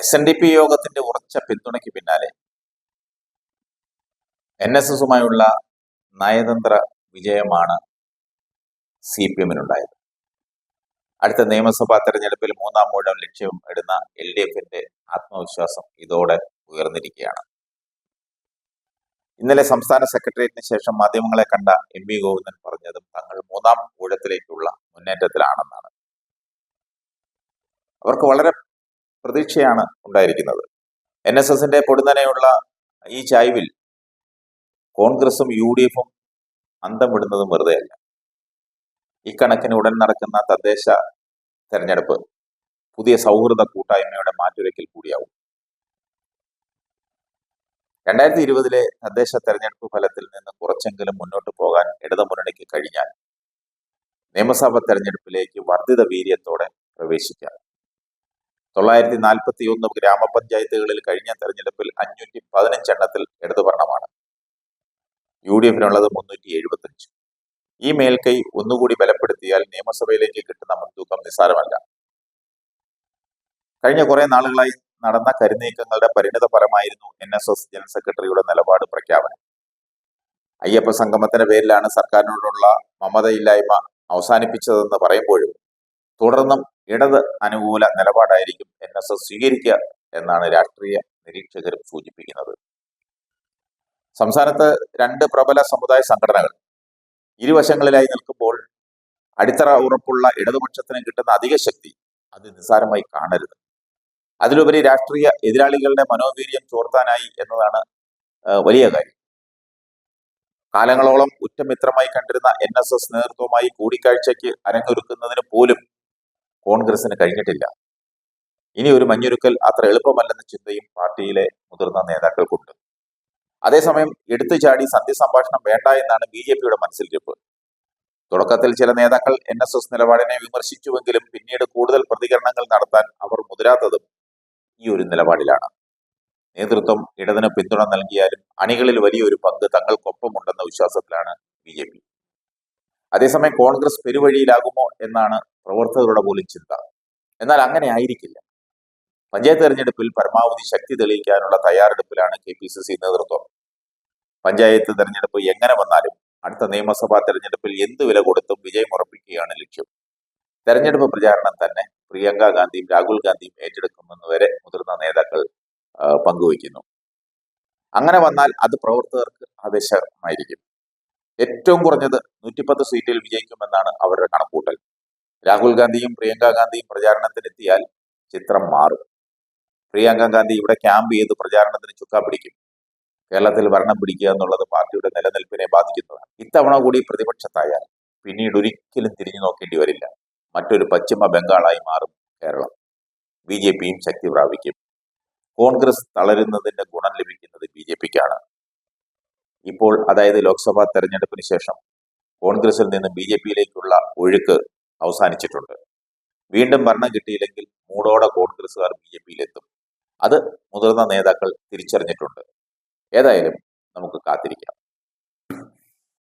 S N D P യോഗത്തിന്റെ ഉറച്ച പിന്തുണയ്ക്ക് പിന്നാലെ എൻ എസ് എസുമായുള്ള നയതന്ത്ര വിജയമാണ് സി പി എമ്മിനുണ്ടായത് അടുത്ത നിയമസഭാ തെരഞ്ഞെടുപ്പിൽ മൂന്നാം മൂഴം ലക്ഷ്യം ഇടുന്ന എൽ ഡി എഫിന്റെ ആത്മവിശ്വാസം ഇതോടെ ഉയർന്നിരിക്കുകയാണ്. ഇന്നലെ സംസ്ഥാന സെക്രട്ടേറിയറ്റിന് ശേഷം മാധ്യമങ്ങളെ കണ്ട എം വി ഗോവിന്ദൻ പറഞ്ഞതും തങ്ങൾ മൂന്നാം ഊഴത്തിലേക്കുള്ള മുന്നേറ്റത്തിലാണെന്നാണ്. അവർക്ക് വളരെ പ്രതീക്ഷയാണ് ഉണ്ടായിരിക്കുന്നത്. എൻ എസ് എസിന്റെ പൊടുന്നനെയുള്ള ഈ ചായ്വിൽ കോൺഗ്രസും യു ഡി എഫും അന്തം വിടുന്നതും വെറുതെയല്ല ഇക്കണക്കിന് ഉടൻ നടക്കുന്ന തദ്ദേശ തെരഞ്ഞെടുപ്പ് പുതിയ സൗഹൃദ കൂട്ടായ്മയുടെ മാറ്റുരയ്ക്കൽ കൂടിയാവും. രണ്ടായിരത്തി ഇരുപതിലെ തദ്ദേശ തെരഞ്ഞെടുപ്പ് ഫലത്തിൽ നിന്ന് കുറച്ചെങ്കിലും മുന്നോട്ട് പോകാൻ ഇടതുമുന്നണിക്ക് കഴിഞ്ഞാൽ നിയമസഭാ തെരഞ്ഞെടുപ്പിലേക്ക് വർദ്ധിത വീര്യത്തോടെ പ്രവേശിക്കാം. തൊള്ളായിരത്തി നാൽപ്പത്തി ഒന്ന് ഗ്രാമപഞ്ചായത്തുകളിൽ കഴിഞ്ഞ തെരഞ്ഞെടുപ്പിൽ അഞ്ഞൂറ്റി പതിനഞ്ചെണ്ണത്തിൽ ഇടതു ഭരണമാണ് യു ഡി എഫിനുള്ളത് മുന്നൂറ്റി എഴുപത്തഞ്ച് ഈ മേൽക്കൈ ഒന്നുകൂടി ബലപ്പെടുത്തിയാൽ നിയമസഭയിലേക്ക് കിട്ടുന്ന മുൻതൂക്കം നിസ്സാരമല്ല. കഴിഞ്ഞ കുറെ നാളുകളായി നടന്ന കരുനീക്കങ്ങളുടെ പരിണിത ഫലമായിരുന്നു എൻ എസ് എസ് ജനറൽ സെക്രട്ടറിയുടെ നിലപാട് പ്രഖ്യാപനം. അയ്യപ്പ സംഗമത്തിന്റെ പേരിലാണ് സർക്കാരിനോടുള്ള മമതയില്ലായ്മ അവസാനിപ്പിച്ചതെന്ന് പറയുമ്പോഴും തുടർന്നും ഇടത് അനുകൂല നിലപാടായിരിക്കും എൻ എസ് എസ് സ്വീകരിക്കുക എന്നാണ് രാഷ്ട്രീയ നിരീക്ഷകരും സൂചിപ്പിക്കുന്നത്. സംസ്ഥാനത്ത് രണ്ട് പ്രബല സമുദായ സംഘടനകൾ ഇരുവശങ്ങളിലായി നിൽക്കുമ്പോൾ അടിത്തറ ഉറപ്പുള്ള ഇടതുപക്ഷത്തിന് കിട്ടുന്ന അധിക ശക്തി അത് നിസ്സാരമായി കാണരുത്. അതിലുപരി രാഷ്ട്രീയ എതിരാളികളുടെ മനോവീര്യം ചോർത്താനായി എന്നതാണ് വലിയ കാര്യം. കാലങ്ങളോളം ഉറ്റമിത്രമായി കണ്ടിരുന്ന എൻ എസ് എസ് നേതൃത്വവുമായി കൂടിക്കാഴ്ചയ്ക്ക് അരങ്ങൊരുക്കുന്നതിന് പോലും കോൺഗ്രസിന് കഴിഞ്ഞിട്ടില്ല. ഇനി ഒരു മഞ്ഞുരുക്കൽ അത്ര എളുപ്പമല്ലെന്ന ചിന്തയും പാർട്ടിയിലെ മുതിർന്ന നേതാക്കൾക്കുണ്ട്. അതേസമയം എടുത്തു ചാടി സന്ധ്യ സംഭാഷണം വേണ്ട എന്നാണ് ബി ജെ പിയുടെ മനസ്സിലിരിപ്പ്. തുടക്കത്തിൽ ചില നേതാക്കൾ എൻ എസ് എസ് നിലപാടിനെ വിമർശിച്ചുവെങ്കിലും പിന്നീട് കൂടുതൽ പ്രതികരണങ്ങൾ നടത്താൻ അവർ മുതിരാത്തതും ഈ ഒരു നിലപാടിലാണ്. നേതൃത്വം ഇടതിന് പിന്തുണ നൽകിയാലും അണികളിൽ വലിയൊരു പങ്ക് തങ്ങൾക്കൊപ്പമുണ്ടെന്ന വിശ്വാസത്തിലാണ് ബി ജെ പി. അതേസമയം കോൺഗ്രസ് പെരുവഴിയിലാകുമോ എന്നാണ് പ്രവർത്തകരുടെ പോലും ചിന്ത. എന്നാൽ അങ്ങനെ ആയിരിക്കില്ല. പഞ്ചായത്ത് തെരഞ്ഞെടുപ്പിൽ പരമാവധി ശക്തി തെളിയിക്കാനുള്ള തയ്യാറെടുപ്പിലാണ് കെ പി സി സി നേതൃത്വം. പഞ്ചായത്ത് തെരഞ്ഞെടുപ്പ് എങ്ങനെ വന്നാലും അടുത്ത നിയമസഭാ തെരഞ്ഞെടുപ്പിൽ എന്ത് വില കൊടുത്തും വിജയം ഉറപ്പിക്കുകയാണ് ലക്ഷ്യം. തെരഞ്ഞെടുപ്പ് പ്രചാരണം തന്നെ പ്രിയങ്ക ഗാന്ധിയും രാഹുൽ ഗാന്ധിയും ഏറ്റെടുക്കുമെന്ന് വരെ മുതിർന്ന നേതാക്കൾ പങ്കുവയ്ക്കുന്നു. അങ്ങനെ വന്നാൽ അത് പ്രവർത്തകർക്ക് ആവേശമായിരിക്കും. ഏറ്റവും കുറഞ്ഞത് നൂറ്റിപ്പത്ത് സീറ്റിൽ വിജയിക്കുമെന്നാണ് അവരുടെ കണക്കൂട്ടൽ രാഹുൽ ഗാന്ധിയും പ്രിയങ്ക ഗാന്ധിയും പ്രചാരണത്തിനെത്തിയാൽ ചിത്രം മാറും. പ്രിയങ്ക ഗാന്ധി ഇവിടെ ക്യാമ്പ് ചെയ്ത് പ്രചാരണത്തിന് ചുക്കാ പിടിക്കും. കേരളത്തിൽ ഭരണം പിടിക്കുക എന്നുള്ളത് പാർട്ടിയുടെ നിലനിൽപ്പിനെ ബാധിക്കുന്നതാണ്. ഇത്തവണ കൂടി പ്രതിപക്ഷത്തായാൽ പിന്നീട് ഒരിക്കലും തിരിഞ്ഞു നോക്കേണ്ടി വരില്ല. മറ്റൊരു പശ്ചിമ ബംഗാളായി മാറും കേരളം. ബി ജെ പിയും ശക്തി പ്രാപിക്കും. കോൺഗ്രസ് തളരുന്നതിന്റെ ഗുണം ലഭിക്കുന്നത് ബി ജെ പിക്കാണ്. ഇപ്പോൾ അതായത് ലോക്സഭാ തെരഞ്ഞെടുപ്പിന് ശേഷം കോൺഗ്രസിൽ നിന്ന് ബി ജെ പിയിലേക്കുള്ള ഒഴുക്ക് അവസാനിച്ചിട്ടുണ്ട്. വീണ്ടും ഭരണം കിട്ടിയില്ലെങ്കിൽ മൂടോടെ കോൺഗ്രസുകാർ ബി ജെ പിയിലെത്തും. അത് മുതിർന്ന നേതാക്കൾ തിരിച്ചറിഞ്ഞിട്ടുണ്ട്. ഏതായാലും നമുക്ക് കാത്തിരിക്കാം.